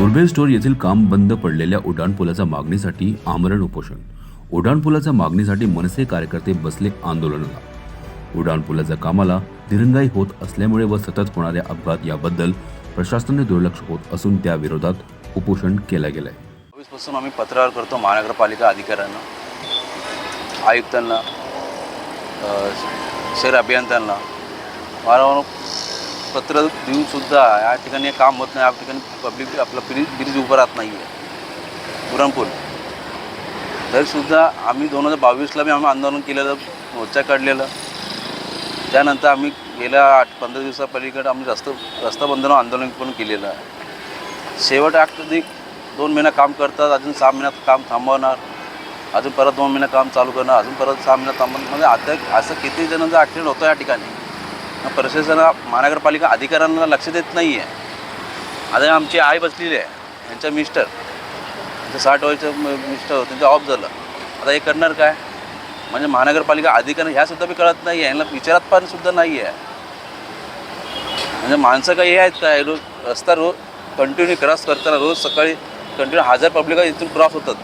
Borewell store येथील काम बंद पडलेल्या उड्डाणपुलाच्या मागणीसाठी आमरण उपोषण. उड्डाणपुलाच्या मागणीसाठी मनसे कार्यकर्ते बसले आंदोलनाला. उड्डाणपुलाच्या कामाला दिरंगाई होत असल्यामुळे व सतत होणाऱ्या अपघात याबद्दल प्रशासनाने दुर्लक्ष होत असून त्या विरोधात उपोषण केलं गेलंय. पासून आम्ही पत्रावर करतो महानगरपालिका अधिकाऱ्यांना आयुक्तांना शहर अभियंत्यांना. वारंवार पत्र देऊन सुद्धा या ठिकाणी हे काम होत नाही. या ठिकाणी पब्लिक आपलं ब्रिज ब्रिज उभं राहत नाही आहे पुरणपूल तरीसुद्धा आम्ही दोन हजार बावीसला बी आम्ही आंदोलन केलेलं मोर्चा काढलेलं. त्यानंतर आम्ही गेल्या आठ पंधरा दिवसापलीकडे आम्ही रस्ता रस्ता बंधन आंदोलन पण केलेलं आहे. शेवट अगदी दोन महिना काम करतात अजून सहा महिन्यात काम थांबवणार. अजून परत दोन महिने काम चालू करणार अजून परत सहा महिन्यात थांबवणार. म्हणजे आता असं किती जणांचा ॲक्सिडेंट होतो या ठिकाणी? प्रशासन महानगरपालिका अधिकाऱ्यांना लक्ष देत नाही आहे आता आमची आई बसलेली आहे यांचा मिस्टर त्यांचं साठ वर्षाचं मिस्टर होतं त्यांचं ऑफ झालं. आता हे करणार काय? म्हणजे महानगरपालिका अधिकारी ह्यासुद्धा मी बी कळत नाही आहे यांना विचारात पण सुद्धा नाही आहे म्हणजे माणसं काही हे आहेत काय रोज रस्ता रोज कंटिन्यू क्रॉस करताना रोज सकाळी कंटिन्यू हजार पब्लिक इथून क्रॉस होतात.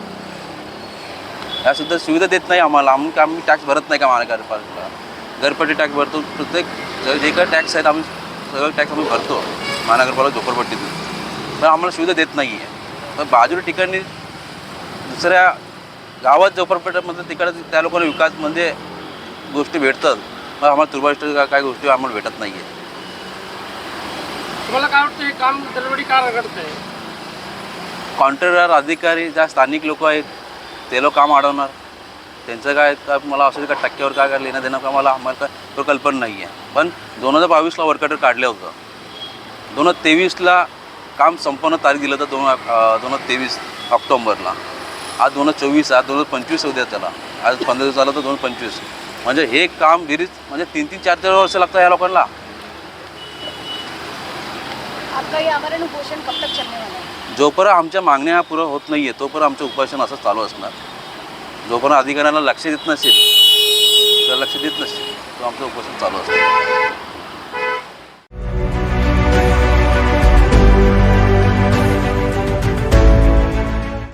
ह्यासुद्धा सुविधा देत नाही आम्हाला आम्ही आम्ही टॅक्स भरत नाही का महानगरपालिका घरपट्टी टॅक्स भरतो. प्रत्येक जे- काही टॅक्स आहेत आम्ही सगळं टॅक्स आम्ही भरतो. महानगरपालिका झोपडपट्टीतून. पण आम्हाला सुविधा देत नाही आहे पण बाजूला ठिकाणी दुसऱ्या गावात झोपडपट्ट्यामध्ये तिकडे त्या लोकांना विकास म्हणजे गोष्टी भेटतात. पण आम्हाला तुर्बाष्ट काय गोष्टी आम्हाला भेटत नाही आहे तुम्हाला काय वाटतं हे काम दरवडी का रगडत आहे कॉन्ट्रॅक्टर अधिकारी ज्या स्थानिक लोक आहेत ते लोक काम अडवणार. त्यांचं काय काय मला असं का टक्क्यावर काय काय लेणं देणं का मला आम्हाला काय तो कल्पना नाही आहे. पण दोन हजार बावीसला वर्कटर काढलं होतं. दोन हजार तेवीसला काम संपन्न तारीख दिलं होतं दोन दोन हजार तेवीस ऑक्टोंबरला. आज दोन हजार चोवीस आज दोन हजार पंचवीस उद्या त्याला. आज पंधरा दिवस झालं तर दोन हजार पंचवीस. म्हणजे हे काम विरीच म्हणजे तीन तीन चार चार वर्ष लागतं या लोकांना. जोपर्यंत आमच्या मागण्या पुरं होत नाही आहे तोपर्यंत आमचं उपोषण असं चालू असणार. जोपर्यंत अधिकाऱ्यांना लक्ष देत नसेल तर लक्ष देत नसेल. तो आमचं उपोषण चालू असणार